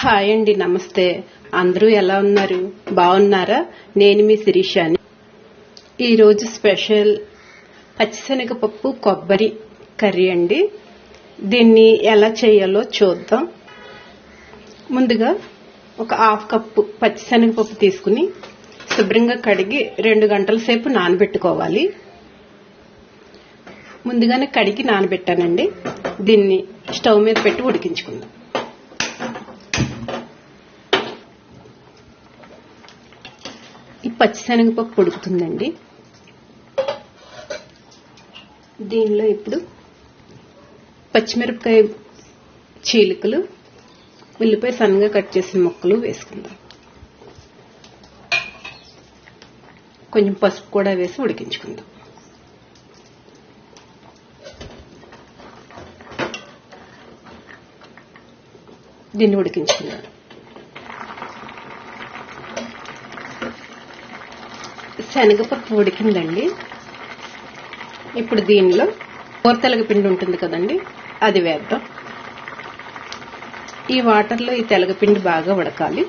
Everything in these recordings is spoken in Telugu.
హాయ్ అండి నమస్తే. అందరూ ఎలా ఉన్నారు? బాగున్నారా? నేను మీ శిరీషాని. ఈరోజు స్పెషల్ పచ్చిశనగపప్పు కొబ్బరి కర్రీ అండి. దీన్ని ఎలా చేయాలో చూద్దాం. ముందుగా ఒక హాఫ్ కప్పు పచ్చిశనగపప్పు తీసుకుని శుభ్రంగా కడిగి రెండు గంటల సేపు నానబెట్టుకోవాలి. ముందుగానే కడిగి నానబెట్టానండి. దీన్ని స్టవ్ మీద పెట్టి ఉడికించుకుందాం. పచ్చిశనగపప్పు ఉడుకుతుందండి దీనిలో ఇప్పుడు పచ్చిమిరపకాయ చీలికలు ఉల్లిపాయ సన్నగా కట్ చేసిన ముక్కలు వేసుకుందాం. కొంచెం పసుపు కూడా వేసి ఉడికించుకుందాం. దీన్ని ఉడికించుకుందాం. శనగపప్పు ఉడికిందండి. ఇప్పుడు దీనిలో కూరతెలగ పిండి ఉంటుంది కదండి అది వేద్దాం. ఈ వాటర్లో ఈ తెలగపిండి బాగా ఉడకాలి.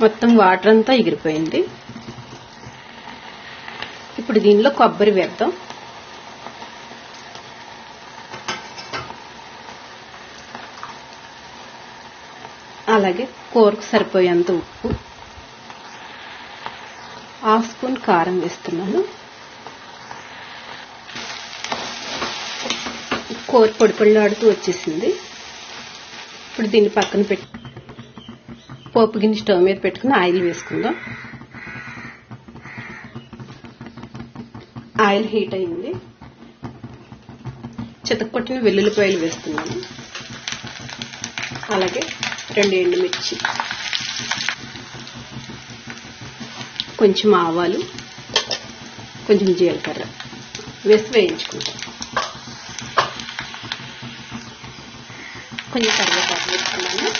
మొత్తం వాటర్ అంతా ఎగిరిపోయింది. ఇప్పుడు దీనిలో కొబ్బరి వేద్దాం. అలాగే కూరకు సరిపోయేంత ఉప్పు. హాఫ్ స్పూన్ కారం వేస్తున్నాను. కూర పొడి పొడిలాడుతూ వచ్చేసింది. ఇప్పుడు దీన్ని పక్కన పెట్టి పోపు గిన్నె స్టవ్ మీద పెట్టుకుని ఆయిల్ వేసుకుందాం. ఆయిల్ హీట్ అయింది. చితక్కొట్టిన వెల్లుల్లిపాయలు వేస్తున్నాను. అలాగే రెండు ఎండుమిర్చి కొంచెం ఆవాలు కొంచెం జీలకర్ర వేసి వేయించుకుంటాం. కొంచెం కరివేపాకు వేసుకున్నాను.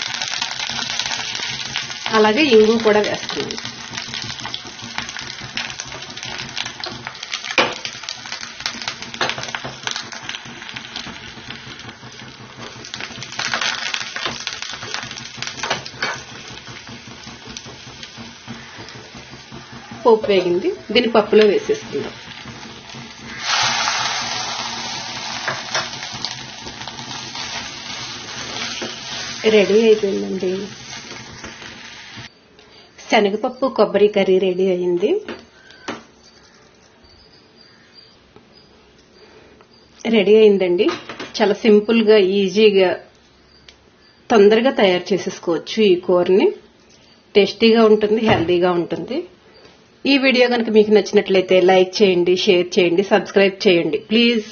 అలాగే ఇంగు కూడా వేస్తున్నాను. పోపు వేగింది దీన్ని పప్పులో వేసేసుకుందాం. రెడీ అయిపోయిందండి. శనగపప్పు కొబ్బరి కర్రీ రెడీ అయింది. రెడీ అయిందండి. చాలా సింపుల్గా ఈజీగా తొందరగా తయారు చేసేసుకోవచ్చు ఈ కూరని. టేస్టీగా ఉంటుంది హెల్దీగా ఉంటుంది. ఈ వీడియో కనుక మీకు నచ్చినట్లయితే లైక్ చేయండి షేర్ చేయండి సబ్స్క్రైబ్ చేయండి. ప్లీజ్.